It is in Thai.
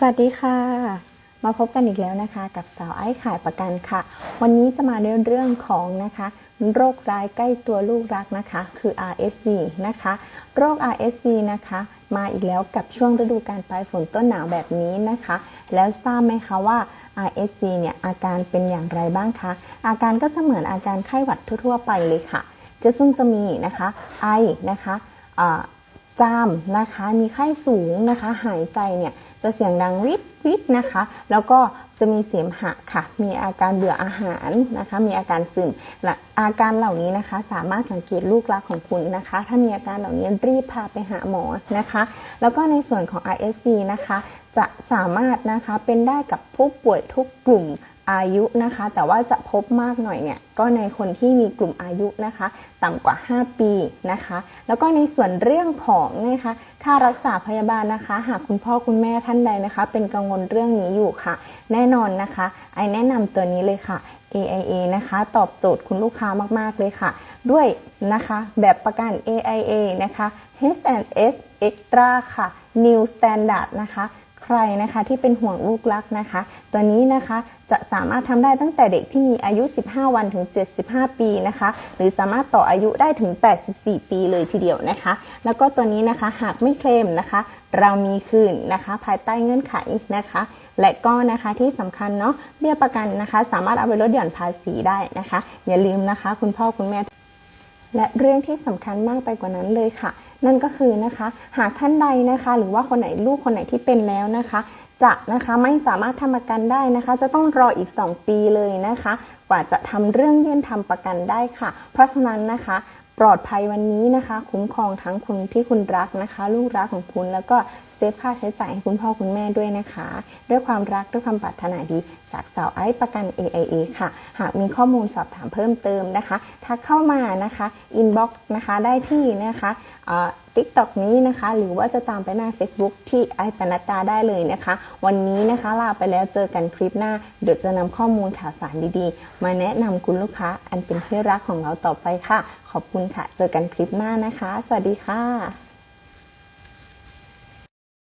สวัสดีค่ะ มาพบกันอีกแล้วนะคะ กับสาวไอ้ขายประกันค่ะ วันนี้จะมาในเรื่องของนะคะ โรคร้ายใกล้ตัวลูกรักนะคะ คือ RSV นะคะ โรค RSV นะคะ มาอีกแล้วกับช่วงฤดูการปลายฝนต้นหนาวแบบนี้นะคะ แล้วทราบไหมคะว่า RSV เนี่ยอาการเป็นอย่างไรบ้างคะ อาการก็จะเหมือนอาการไข้หวัดทั่วๆไปเลยค่ะก็ซึ่งจะมีนะคะ ไอนะคะอ่า จามนะคะมีไข้สูงนะคะ หายใจเนี่ยจะเสียงดังวิดวิดนะคะ แล้วก็จะมีเสมหะค่ะ มีอาการเบื่ออาหารนะคะ มีอาการซึมและอาการเหล่านี้นะคะ สามารถสังเกตลูกรักของคุณนะคะ ถ้ามีอาการเหล่านี้รีบพาไปหาหมอนะคะ แล้วก็ในส่วนของ RSV นะคะ จะสามารถนะคะเป็นได้กับผู้ป่วยทุกกลุ่ม อายุนะคะ แต่ว่าจะพบมากหน่อยเนี่ยก็ในคนที่มีกลุ่มอายุนะคะ ต่ำกว่า 5 ปีนะคะ แล้วก็ในส่วนเรื่องของนะคะค่ารักษาพยาบาลนะคะ หากคุณพ่อคุณแม่ท่านใดนะคะ เป็นกังวลเรื่องนี้อยู่ค่ะ แน่นอนนะคะไอแนะนำตัวนี้เลยค่ะ AIA นะคะ ตอบโจทย์คุณลูกค้ามาก ๆ เลยค่ะ ด้วยนะคะแบบประกัน AIA นะคะ H&S Extra ค่ะ New Standard นะคะ ใครนะคะที่เป็นห่วงลูกรักนะคะ ตัวนี้นะคะจะสามารถทำได้ตั้งแต่เด็กที่มีอายุ 15 วันถึง 75 ปีนะคะ หรือสามารถต่ออายุได้ถึง 84 ปีเลยทีเดียวนะคะ แล้วก็ตัวนี้นะคะหากไม่เคลมนะคะ เรามีคืนนะคะ ภายใต้เงื่อนไขนะคะ และก็นะคะที่สำคัญเนาะเบี้ยประกันนะคะ สามารถเอาไปลดหย่อนภาษีได้นะคะ อย่าลืมนะคะ คุณพ่อคุณแม่และเรื่องที่สำคัญมากไปกว่านั้นเลยค่ะ นั่นก็คือนะคะ หากท่านใดนะคะ หรือว่าคนไหนลูกคนไหนที่เป็นแล้วนะคะ จะนะคะไม่สามารถทำประกันได้นะคะ จะต้องรออีก 2 ปีเลยนะคะ กว่าจะทำเรื่องยื่นทำประกันได้ค่ะ เพราะฉะนั้นนะคะ ปลอดภัยวันนี้นะคะ คุ้มครองทั้งคนที่คุณรักนะคะ ลูกรักของคุณแล้วก็เซฟค่าใช้จ่ายให้คุณพ่อคุณแม่ด้วยนะคะ ด้วยความรักด้วยความปรารถนาดี จากสาวไอซ์ประกัน AIA ค่ะ หากมีข้อมูลสอบถามเพิ่มเติมนะคะทักเข้ามานะคะอินบ็อกซ์นะคะได้ที่นะคะติ๊กต็อกนี้นะคะ หรือว่าจะตามไปหน้า Facebook ที่ไอปนัดดาได้เลยนะคะ วันนี้นะคะลาไปแล้วเจอกันคลิปหน้า เดี๋ยวจะนำข้อมูลข่าวสารดีๆ มาแนะนำคุณลูกค้าอันเป็นที่รักของเราต่อไปค่ะ ขอบคุณค่ะ เจอกันคลิปหน้านะคะ สวัสดีค่ะ